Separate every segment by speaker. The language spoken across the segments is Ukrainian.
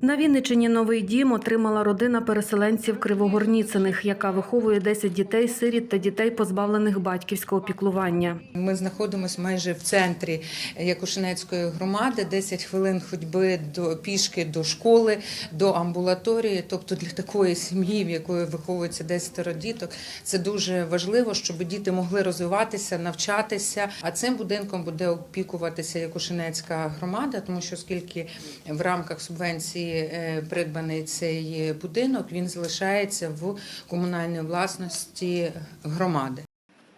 Speaker 1: На Вінничині новий дім отримала родина переселенців Кривогорніцених, яка виховує 10 дітей, сиріт та дітей, позбавлених батьківського піклування.
Speaker 2: Ми знаходимося майже в центрі Якушинецької громади, 10 хвилин ходьби до пішки до школи, до амбулаторії. Тобто для такої сім'ї, в якої виховується 10 діток, це дуже важливо, щоб діти могли розвиватися, навчатися. А цим будинком буде опікуватися Якушинецька громада, тому що оскільки в рамках субвенції е, придбаний цей будинок, він залишається в комунальній власності громади.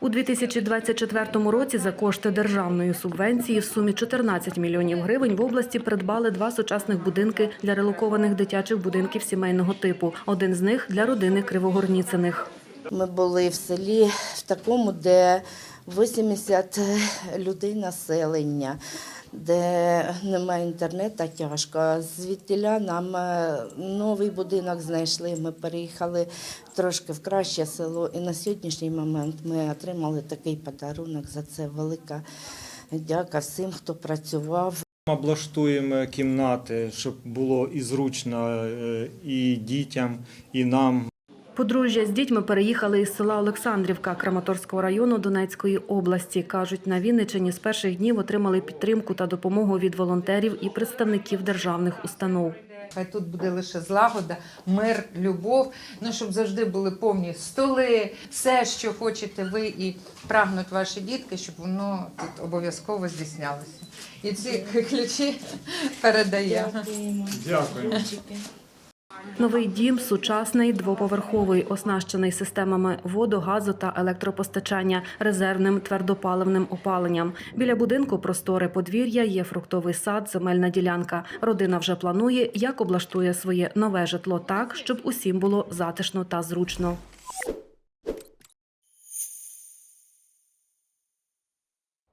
Speaker 1: У 2024 році за кошти державної субвенції в сумі 14 мільйонів гривень в області придбали два сучасних будинки для релокованих дитячих будинків сімейного типу. Один з них для родини Кривогорніцених.
Speaker 3: Ми були в селі в такому, де 80 людей населення, де немає інтернету, тяжко. Звідтіля нам е, новий будинок знайшли. Ми переїхали трошки в краще село. І на сьогоднішній момент ми отримали такий подарунок. За це велика дяка всім, хто працював.
Speaker 4: Облаштуємо кімнати, щоб було і зручно е, і дітям, і нам.
Speaker 1: Подружжя з дітьми переїхали із села Олександрівка Краматорського району Донецької області. Кажуть, на Вінничині з перших днів отримали підтримку та допомогу від волонтерів і представників державних установ.
Speaker 2: Хай тут буде лише злагода, мир, любов. Ну щоб завжди були повні столи, все, що хочете ви і прагнуть ваші дітки, щоб воно тут обов'язково здійснялося. І ці ключі передаємо.
Speaker 4: Дякую.
Speaker 1: Новий дім сучасний, двоповерховий, оснащений системами воду, газу та електропостачання, резервним твердопаливним опаленням. Біля будинку простори подвір'я, є фруктовий сад, земельна ділянка. Родина вже планує, як облаштує своє нове житло так, щоб усім було затишно та зручно.